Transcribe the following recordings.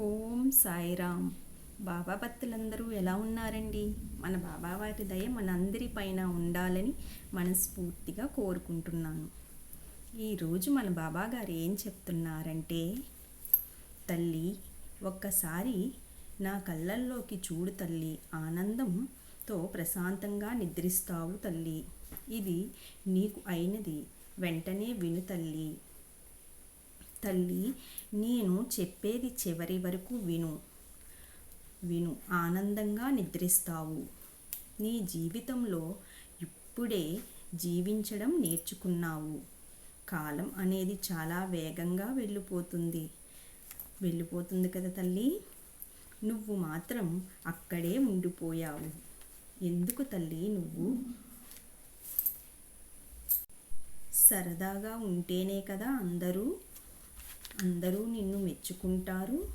ఓం సాయిరామ్ బాబా భక్తులందరూ ఎలా ఉన్నారండి? మన బాబావారి దయ మనందరి పైన ఉండాలని మనస్ఫూర్తిగా కోరుకుంటున్నాను. ఈరోజు మన బాబా గారు ఏం చెప్తున్నారంటే తల్లి ఒక్కసారి నా కళ్ళల్లోకి చూడు తల్లి. ఆనందంతో ప్రశాంతంగా నిద్రిస్తావు తల్లి. ఇది నీకు అయినది. వెంటనే విను తల్లి. తల్లి నేను చెప్పేది చివరి వరకు విను. విను ఆనందంగా నిద్రిస్తావు. నీ జీవితంలో ఇప్పుడే జీవించడం నేర్చుకున్నావు. కాలం అనేది చాలా వేగంగా వెళ్ళిపోతుంది. వెళ్ళిపోతుంది కదా తల్లి? నువ్వు మాత్రం అక్కడే ఉండిపోయావు. ఎందుకు తల్లి నువ్వు? సరదాగా ఉంటేనే కదా అందరూ అందరూ నిన్ను మెచ్చుకుంటారు.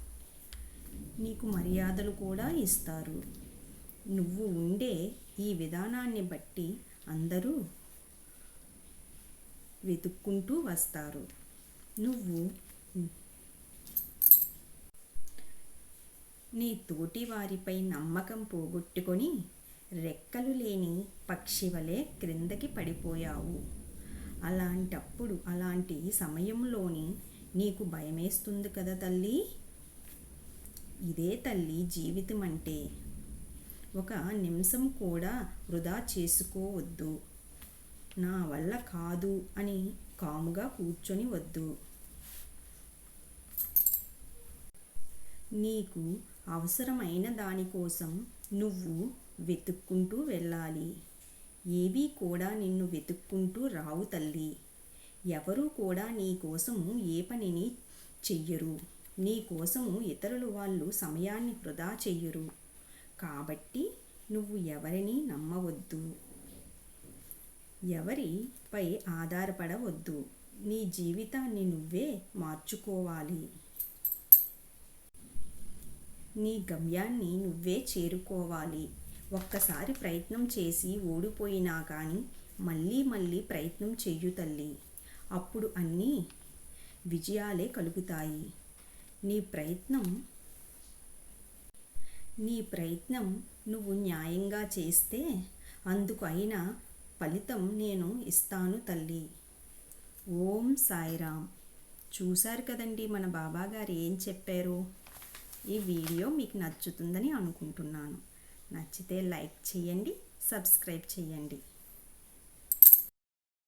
నీకు మర్యాదలు కూడా ఇస్తారు. నువ్వు ఉండే ఈ విధానాన్ని బట్టి అందరూ వెతుక్కుంటూ వస్తారు. నువ్వు నీ తోటి వారిపై నమ్మకం పోగొట్టుకొని రెక్కలు లేని పక్షి వలె క్రిందకి పడిపోయావు. అలాంటప్పుడు అలాంటి సమయంలోని నీకు భయమేస్తుంది కదా తల్లి? ఇదే తల్లి జీవితం అంటే ఒక నిమిషం కూడా వృధా చేసుకోవద్దు. నా వల్ల కాదు అని కాముగా కూర్చొని వద్దు. నీకు అవసరమైన దానికోసం నువ్వు వెతుక్కుంటూ వెళ్ళాలి. ఏవీ కూడా నిన్ను వెతుక్కుంటూ రావు తల్లి. ఎవరూ కూడా నీ కోసము ఏ పనిని చెయ్యరు. నీ కోసము ఇతరులు వాళ్ళు సమయాన్ని వృధా చెయ్యరు. కాబట్టి నువ్వు ఎవరిని నమ్మవద్దు. ఎవరిపై ఆధారపడవద్దు. నీ జీవితాన్ని నువ్వే మార్చుకోవాలి. నీ గమ్యాన్ని నువ్వే చేరుకోవాలి. ఒక్కసారి ప్రయత్నం చేసి ఓడిపోయినా కానీ మళ్ళీ మళ్ళీ ప్రయత్నం చెయ్యు తల్లి. అప్పుడు అన్నీ విజయాలే కలుగుతాయి. నీ ప్రయత్నం నీ ప్రయత్నం నువ్వు న్యాయంగా చేస్తే అందుకు అయిన ఫలితం నేను ఇస్తాను తల్లి. ఓం సాయిరామ్. చూశారు కదండి మన బాబా గారు ఏం చెప్పారు? ఈ వీడియో మీకు నచ్చుతుందని అనుకుంటున్నాను. నచ్చితే లైక్ చేయండి సబ్స్క్రైబ్ చేయండి.